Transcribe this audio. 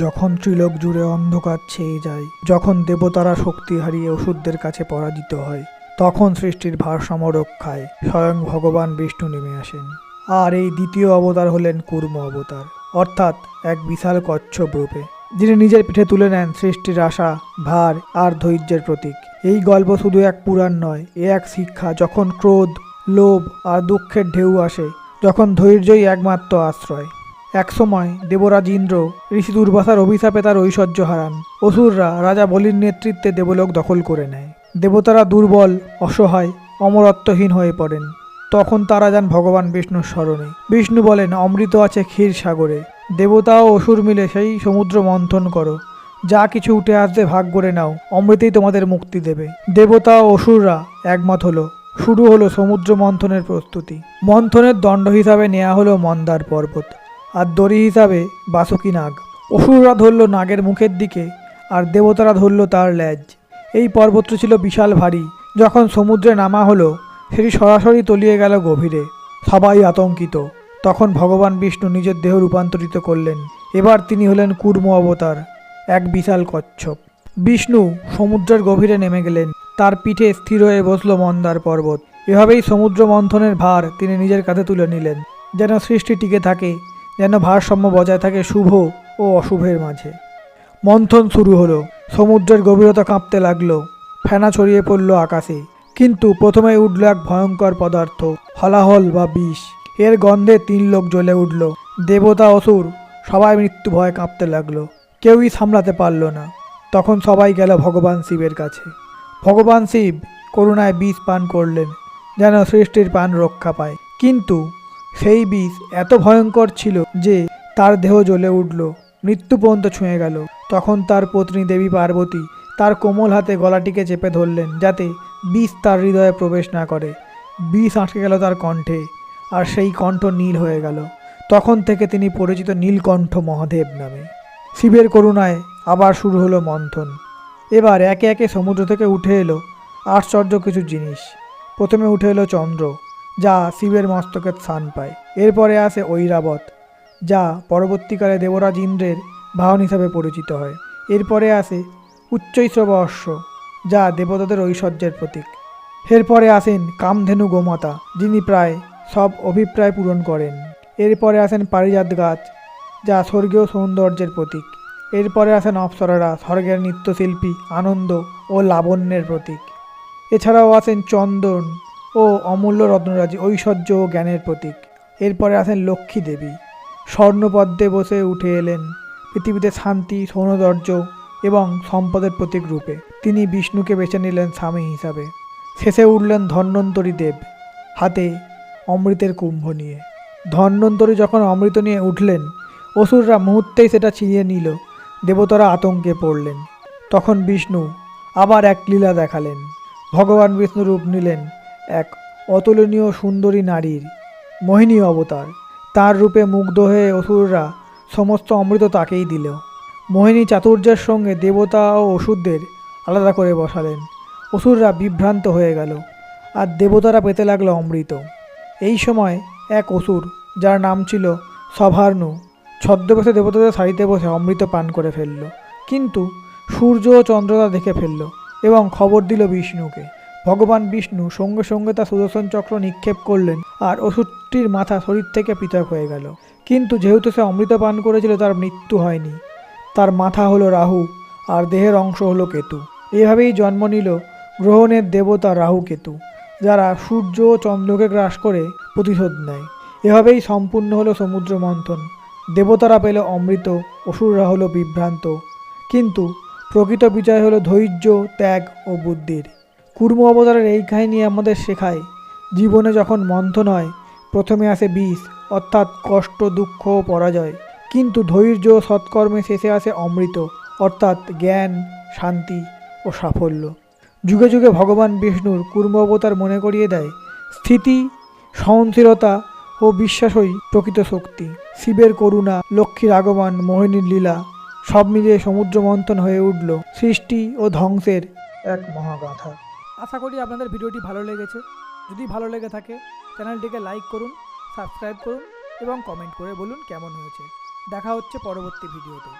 যখন ত্রিলোক জুড়ে অন্ধকার ছেয়ে যায়, যখন দেবতারা শক্তি হারিয়ে ওষুধদের কাছে পরাজিত হয়, তখন সৃষ্টির ভারসাম্য রক্ষায় স্বয়ং ভগবান বিষ্ণু নেমে আসেন। আর এই দ্বিতীয় অবতার হলেন কুর্ম অবতার, অর্থাৎ এক বিশাল কচ্ছপ রূপে, যিনি নিজের পিঠে তুলে নেন সৃষ্টির আশা, ভার আর ধৈর্যের প্রতীক। এই গল্প শুধু এক পুরাণ নয়, এ এক শিক্ষা যখন ক্রোধ, লোভ আর দুঃখের ঢেউ আসে, যখন ধৈর্যই একমাত্র আশ্রয়। একসময় দেবরাজ ইন্দ্র ঋষি দুর্বাসার অভিশাপে তার ঐশ্বর্য হারান। অসুররা রাজা বলির নেতৃত্বে দেবলোক দখল করে নেয়। দেবতারা দুর্বল, অসহায়, অমরত্বহীন হয়ে পড়েন। তখন তারা যান ভগবান বিষ্ণুর স্মরণে। বিষ্ণু বলেন, অমৃত আছে ক্ষীর সাগরে। দেবতা ও অসুর মিলে সেই সমুদ্র মন্থন করো। যা কিছু উঠে আসতে ভাগ করে নাও। অমৃতেই তোমাদের মুক্তি দেবে। দেবতা ও অসুররা একমত হলো। শুরু হলো সমুদ্র মন্থনের প্রস্তুতি। মন্থনের দণ্ড হিসাবে নেওয়া হলো মন্দার পর্বত। আর দড়ি হিসাবে বাসুকি নাগ। অসুররা ধরল নাগের মুখের দিকে, আর দেবতারা ধরল তার ল্যাজ। এই পর্বতটি ছিল বিশাল ভারী। যখন সমুদ্রে নামা হলো, সেটি সরাসরি তলিয়ে গেল গভীরে। সবাই আতঙ্কিত। তখন ভগবান বিষ্ণু নিজের দেহ রূপান্তরিত করলেন। এবার তিনি হলেন কুর্ম অবতার, এক বিশাল কচ্ছপ। বিষ্ণু সমুদ্রের গভীরে নেমে গেলেন। তার পিঠে স্থির হয়ে বসল মন্দার পর্বত। এভাবেই সমুদ্র মন্থনের ভার তিনি নিজের কাঁধে তুলে নিলেন। যেন সৃষ্টি টিকে থাকে যেন ভারসাম্য বজায় থাকে শুভ ও অশুভের মাঝে। মন্থন শুরু হলো, সমুদ্রের গভীরতা কাঁপতে লাগল, ফেনা ছড়িয়ে পড়ল আকাশে। কিন্তু প্রথমে উঠল এক ভয়ঙ্কর পদার্থ, হলাহল বা বিষ। এর গন্ধে তিন লোক জ্বলে উঠল। দেবতা অসুর, সবাই মৃত্যু ভয়ে কাঁপতে লাগল। কেউই সামলাতে পারল না। তখন সবাই গেল ভগবান শিবের কাছে। ভগবান শিব করুণায় বিষ পান করলেন, যেন সৃষ্টির প্রাণ রক্ষা পায়। কিন্তু সেই বিষ এত ভয়ঙ্কর ছিল যে তার দেহ জ্বলে উঠল। মৃত্যু পর্যন্ত ছুঁয়ে গেল। তখন তার পত্নী দেবী পার্বতী তার কোমল হাতে গলাটিকে চেপে ধরলেন যাতে বিষ তার হৃদয়ে প্রবেশ না করে। বিষ আটকে গেল তার কণ্ঠে আর সেই কণ্ঠ নীল হয়ে গেল। তখন থেকে তিনি পরিচিত নীলকণ্ঠ মহাদেব নামে। শিবের করুণায় আবার শুরু হলো মন্থন। এবার একে একে সমুদ্র থেকে উঠে এলো আশ্চর্য কিছু জিনিস। প্রথমে উঠে এলো চন্দ্র। যা শিবের মস্তকে স্থান পায়। এরপরে আসে ঐরাবত, যা পরবর্তীকালে দেবরাজ ইন্দ্রের বাহন হিসাবে পরিচিত হয়। এরপরে আসে উচ্চৈশ্রব অশ্ব, যা দেবতাদের ঐশ্বর্যের প্রতীক। এরপরে আসেন কামধেনু গোমাতা, যিনি প্রায় সব অভিপ্রায় পূরণ করেন। এরপরে আসেন পারিজাত গাছ, যা স্বর্গীয় সৌন্দর্যের প্রতীক। এরপরে আসেন অপ্সরারা, স্বর্গের নৃত্যশিল্পী, আনন্দ ও লাবণ্যের প্রতীক। এছাড়াও আসেন চন্দন ও অমূল্য রত্নরাজি ঐশ্বর্য ও জ্ঞানের প্রতীক। এরপরে আসেন লক্ষ্মী দেবী। স্বর্ণপদ্মে বসে উঠে এলেন পৃথিবীতে শান্তি, সৌন্দর্য এবং সম্পদের প্রতীক রূপে। তিনি বিষ্ণুকে বেছে নিলেন স্বামী হিসাবে। শেষে উঠলেন ধন্বন্তরী দেব হাতে অমৃতের কুম্ভ নিয়ে। ধন্বন্তরী যখন অমৃত নিয়ে উঠলেন, অসুররা মুহূর্তেই সেটা ছিনিয়ে নিল। দেবতারা আতঙ্কে পড়লেন। তখন বিষ্ণু আবার এক লীলা দেখালেন। ভগবান বিষ্ণু রূপ নিলেন এক অতুলনীয় সুন্দরী নারীর মোহিনী অবতার। তার রূপে মুগ্ধ হয়ে অসুররা সমস্ত অমৃত তাকেই দিল। মোহিনী চাতুর্যের সঙ্গে দেবতা ও অসুরদের আলাদা করে বসালেন। অসুররা বিভ্রান্ত হয়ে গেল, আর দেবতারা পেতে লাগল অমৃত। এই সময় এক অসুর, যার নাম ছিল সভার্ণু, ছদ্মবেশে দেবতাদের সারিতে বসে অমৃত পান করে ফেলল। কিন্তু সূর্য ও চন্দ্রতা দেখে ফেলল এবং খবর দিল বিষ্ণুকে। ভগবান বিষ্ণু সঙ্গে সঙ্গে তা সুদর্শন চক্র নিক্ষেপ করলেন আর ওষুধটির মাথা শরীর থেকে পৃথক হয়ে গেল। কিন্তু যেহেতু সে অমৃত পান করেছিল, তার মৃত্যু হয়নি। তার মাথা হলো রাহু, আর দেহের অংশ হলো কেতু। এভাবেই জন্ম নিল গ্রহণের দেবতা রাহু কেতু, যারা সূর্য ও চন্দ্রকে গ্রাস করে প্রতিশোধ নেয়। এভাবেই সম্পূর্ণ হলো সমুদ্র মন্থন। দেবতারা পেল অমৃত, অসুররা হলো বিভ্রান্ত। কিন্তু প্রকৃত বিজয় হলো ধৈর্য, ত্যাগ ও বুদ্ধির। কুর্ম অবতারের এই কাহিনী আমাদের শেখায়। জীবনে যখন মন্থন হয় প্রথমে আসে বিষ, অর্থাৎ কষ্ট, দুঃখ পরাজয়। কিন্তু ধৈর্য সৎকর্মে শেষে আসে অমৃত, অর্থাৎ জ্ঞান, শান্তি ও সাফল্য। যুগে যুগে ভগবান বিষ্ণুর কুর্ম অবতার মনে করিয়ে দেয়, স্থিতি, সহনশীলতা ও বিশ্বাসই প্রকৃত শক্তি। শিবের করুণা, লক্ষ্মীর আগমন, মোহিনীর লীলা, সব মিলিয়ে সমুদ্র মন্থন হয়ে উঠল সৃষ্টি ও ধ্বংসের এক মহাগাথা। আশা করি আপনাদের ভিডিওটি ভালো লেগেছে। যদি ভালো লেগে থাকে, চ্যানেলটিকে লাইক করুন সাবস্ক্রাইব করুন এবং কমেন্ট করে বলুন কেমন হয়েছে। দেখা হচ্ছে পরবর্তী ভিডিওতে।